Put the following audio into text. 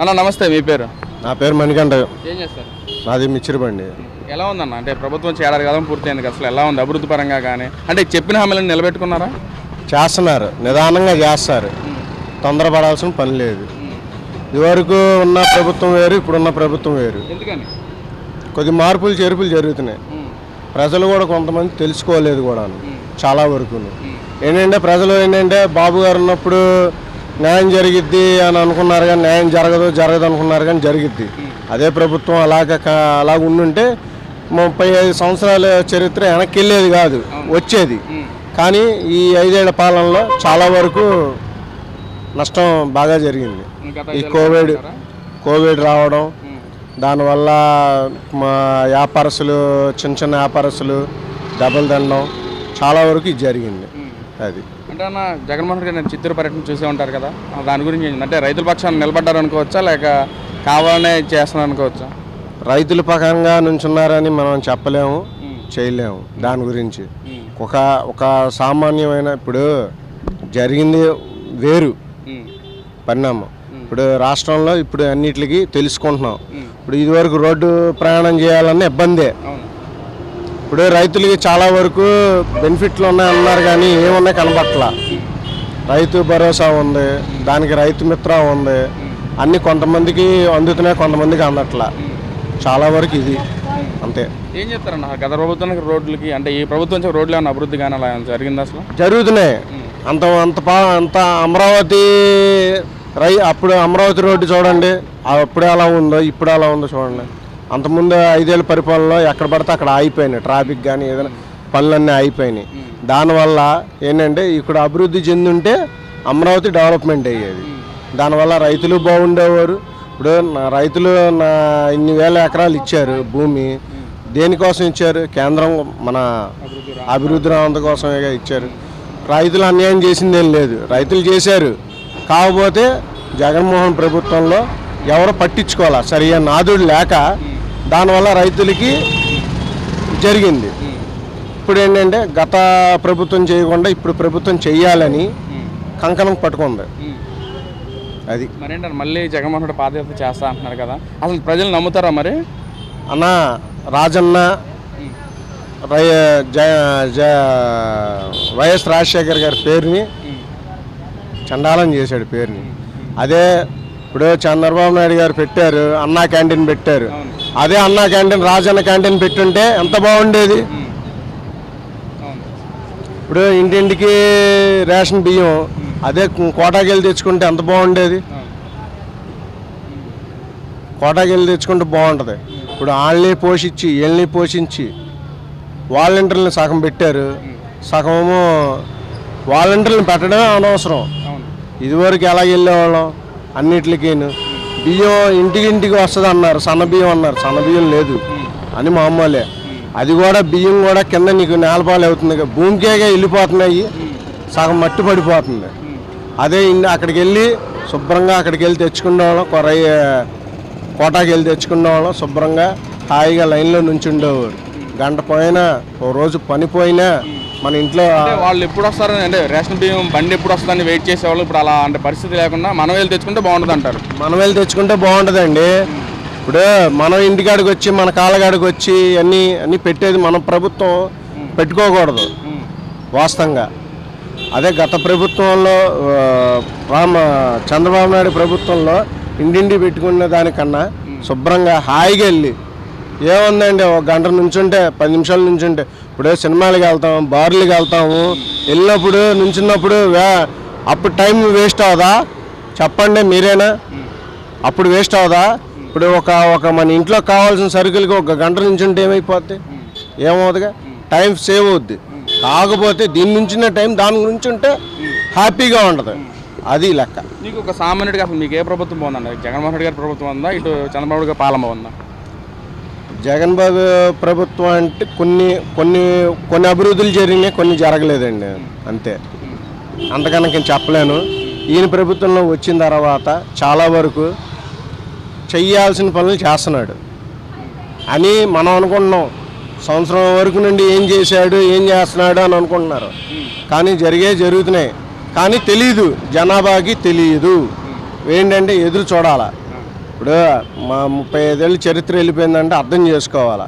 అన్న నమస్తే మీ పేరు? నా పేరు మణికంఠ ఏం చేస్తారు? నాది మిచ్చిరిబండి ఎలా ఉందన్న? అంటే ప్రభుత్వం ఏడాది కాలం పూర్తయింది కదా. అసలు ఎలా ఉంది? అభివృద్ధి పరంగా కానీ అంటే చెప్పిన హామీలను నిలబెట్టుకున్నారా? చేస్తున్నారు. నిదానంగా చేస్తారు. తొందరపడాల్సిన పని లేదు. ఇదివరకు ఉన్న ప్రభుత్వం వేరు ఇప్పుడున్న ప్రభుత్వం వేరు. ఎందుకని? కొద్ది మార్పులు చేర్పులు జరుగుతున్నాయి. ప్రజలు కూడా కొంతమంది తెలుసుకోలేదు కూడా చాలా వరకు ఏంటంటే ప్రజలు ఏంటంటే బాబు గారు ఉన్నప్పుడు న్యాయం జరిగిద్ది అని అనుకున్నారు కానీ న్యాయం జరగదు జరగదు అనుకున్నారు కానీ జరిగిద్ది. అదే ప్రభుత్వం అలాగ అలాగ ఉండుంటే ముప్పై ఐదు సంవత్సరాల చరిత్ర వెనక్కి వెళ్ళేది కాదు వచ్చేది. కానీ ఈ ఐదేళ్ళ పాలనలో చాలా వరకు నష్టం బాగా జరిగింది. ఈ కోవిడ్ కోవిడ్ రావడం. దానివల్ల మా వ్యాపారస్తులు చిన్న చిన్న వ్యాపారస్తులు దెబ్బలు తినడం చాలా వరకు ఇది జరిగింది. అది. అంటే అన్న జగన్మోహన్ రెడ్డి గారు చిత్తూరు పర్యటన చూసే ఉంటారు కదా దాని గురించి? అంటే రైతుల పక్షాన్ని నిలబడ్డారు అనుకోవచ్చా లేక కావాలనే చేస్తున్నారు అనుకోవచ్చా రైతుల పకంగా నుంచున్నారని మనం చెప్పలేము. చేయలేము దాని గురించి. ఒక ఒక సామాన్యమైన ఇప్పుడు జరిగింది వేరు. పరిణామం ఇప్పుడు రాష్ట్రంలో ఇప్పుడు అన్నిటికీ తెలుసుకుంటున్నాం. ఇప్పుడు ఇదివరకు రోడ్డు ప్రయాణం చేయాలన్న ఇబ్బందే ఇప్పుడు రైతులకి చాలా వరకు బెనిఫిట్లు ఉన్నాయి అన్నారు కానీ ఏమున్నాయి కనబట్లా రైతు భరోసా ఉంది దానికి రైతు మిత్ర ఉంది అన్ని కొంతమందికి అందుతున్నాయి కొంతమందికి అందట్లా. చాలా వరకు ఇది అంతే. ఏం చెప్తారన్న? గత ప్రభుత్వానికి రోడ్లకి అంటే ఈ ప్రభుత్వం రోడ్లు ఏమైనా అభివృద్ధి కానీ అలా జరిగిందా అసలు? జరుగుతున్నాయి. అంత అంత పా అంత అమరావతి రై అప్పుడు అమరావతి రోడ్డు చూడండి అప్పుడు ఎలా ఉందో ఇప్పుడు ఎలా ఉందో చూడండి. అంతకుముందు ఐదేళ్ళ పరిపాలనలో ఎక్కడ పడితే అక్కడ ఆగిపోయినాయి. ట్రాఫిక్ కానీ ఏదైనా పనులన్నీ ఆగిపోయినాయి. దానివల్ల ఏంటంటే ఇక్కడ అభివృద్ధి చెందుంటే అమరావతి డెవలప్మెంట్ అయ్యేది. దానివల్ల రైతులు బాగుండేవారు. ఇప్పుడు నా రైతులు నా ఇన్ని వేల ఎకరాలు ఇచ్చారు భూమి. దేనికోసం ఇచ్చారు? కేంద్రం మన అభివృద్ధి రావంత కోసమే ఇచ్చారు. రైతులు అన్యాయం చేసిందేం లేదు. రైతులు చేశారు. కాకపోతే జగన్మోహన్ ప్రభుత్వంలో ఎవరు పట్టించుకోవాలా? సరిగా నాదుడు లేక దానివల్ల రైతులకి జరిగింది. ఇప్పుడు ఏంటంటే గత ప్రభుత్వం చేయకుండా ఇప్పుడు ప్రభుత్వం చెయ్యాలని కంకణం పట్టుకుంది. అది. మరేంటారు? మళ్ళీ జగన్మోహన్ రెడ్డి పాదయాత్ర చేస్తా అంటున్నారు కదా. అసలు ప్రజలు నమ్ముతారా మరి? అన్న రాజన్న రై వైఎస్ రాజశేఖర్ గారి పేరుని చండాలం చేశాడు పేరుని. అదే ఇప్పుడు చంద్రబాబు నాయుడు గారు పెట్టారు అన్నా క్యాంటీన్ పెట్టారు. అదే అన్నా క్యాంటీన్ రాజన్న క్యాంటీన్ పెట్టుంటే ఎంత బాగుండేది. ఇప్పుడు ఇంటింటికి రేషన్ బియ్యం అదే కోటాకి వెళ్ళి తెచ్చుకుంటే ఎంత బాగుండేది. కోటాకి వెళ్ళి తెచ్చుకుంటే బాగుంటుంది. ఇప్పుడు వాళ్ళని పోషించి వీళ్ళని పోషించి వాలంటీర్లను సగం పెట్టారు. సగమేమో వాలంటీర్లను పెట్టడమే అనవసరం. ఇదివరకు ఎలా వెళ్ళేవాళ్ళం అన్నిటికీను. బియ్యం ఇంటికి ఇంటికి వస్తుంది అన్నారు. సన్న బియ్యం అన్నారు. సన్న బియ్యం లేదు. అని మామూలే అది కూడా బియ్యం కూడా కింద నీకు నేలపాలు అవుతుంది భూమికేగా వెళ్ళిపోతున్నాయి. సగం మట్టి పడిపోతుంది. అదే అక్కడికి వెళ్ళి శుభ్రంగా అక్కడికి వెళ్ళి తెచ్చుకునేవాళ్ళం కొరయ్య కోటాకి వెళ్ళి తెచ్చుకునేవాళ్ళం శుభ్రంగా హాయిగా లైన్లో నుంచి ఉండేవారు గంట పోయినా ఓ రోజు పని పోయినా మన ఇంట్లో వాళ్ళు ఎప్పుడు వస్తారని అంటే రేషన్ బియ్యం బండి ఎప్పుడు వస్తుందని వెయిట్ చేసేవాళ్ళు ఇప్పుడు అలా అంటే పరిస్థితి లేకుండా మనం వెళ్ళి తెచ్చుకుంటే బాగుంటుంది అంటారు. మనం వెళ్ళి తెచ్చుకుంటే బాగుంటుందండి. ఇప్పుడు మనం ఇంటికాడికి వచ్చి మన కాళ్ళగాడికి వచ్చి అన్నీ అన్నీ పెట్టేది మన ప్రభుత్వం పెట్టుకోకూడదు వాస్తవంగా. అదే గత ప్రభుత్వంలో రామ చంద్రబాబు నాయుడు ప్రభుత్వంలో ఇంటింటి పెట్టుకునే దానికన్నా శుభ్రంగా హాయిగా వెళ్ళి ఏముందండి ఒక గంట నుంచుంటే పది నిమిషాల నుంచుంటే ఇప్పుడు సినిమాలకు వెళ్తాం బార్లకు వెళ్తాము వెళ్ళినప్పుడు నుంచినప్పుడు వే- అప్పుడు టైం వేస్ట్ అవదా? చెప్పండి మీరేనా? అప్పుడు వేస్ట్ అవదా? ఇప్పుడు ఒక ఒక మన ఇంట్లో కావాల్సిన సరుకులకి ఒక గంట నుంచి ఉంటే ఏమైపోద్ది? ఏమవుతుందిగా టైం సేవ్ అవుద్ది. కాకపోతే దీని నుంచిన టైం దాని గురించి ఉంటే హ్యాపీగా ఉండదు. అది లెక్క. మీకు ఒక సామాన్యుడిగా అసలు మీకు ఏ ప్రభుత్వం బాగుందండి? జగన్మోహన్ రెడ్డి గారి ప్రభుత్వం ఉందా? ఇటు చంద్రబాబు గారి పాలన బాగుందా? జగన్ బాబు ప్రభుత్వం అంటే కొన్ని కొన్ని కొన్ని అభివృద్ధులు జరిగినాయి కొన్ని జరగలేదండి. అంతే. అంతకన్నా నేను చెప్పలేను. ఈయన ప్రభుత్వంలో వచ్చిన తర్వాత చాలా వరకు చేయాల్సిన పనులు చేస్తున్నాడు. అని మనం అనుకుంటున్నాం. సంవత్సరం వరకు నుండి ఏం చేశాడు ఏం చేస్తున్నాడు అని అనుకుంటున్నారు. కానీ జరిగే జరుగుతున్నాయి. కానీ తెలియదు జనాభాకి తెలియదు ఏంటంటే ఎదురు చూడాలా. ఇప్పుడు మా ముప్పై ఐదేళ్ళు చరిత్ర వెళ్ళిపోయిందంటే అర్థం చేసుకోవాలి.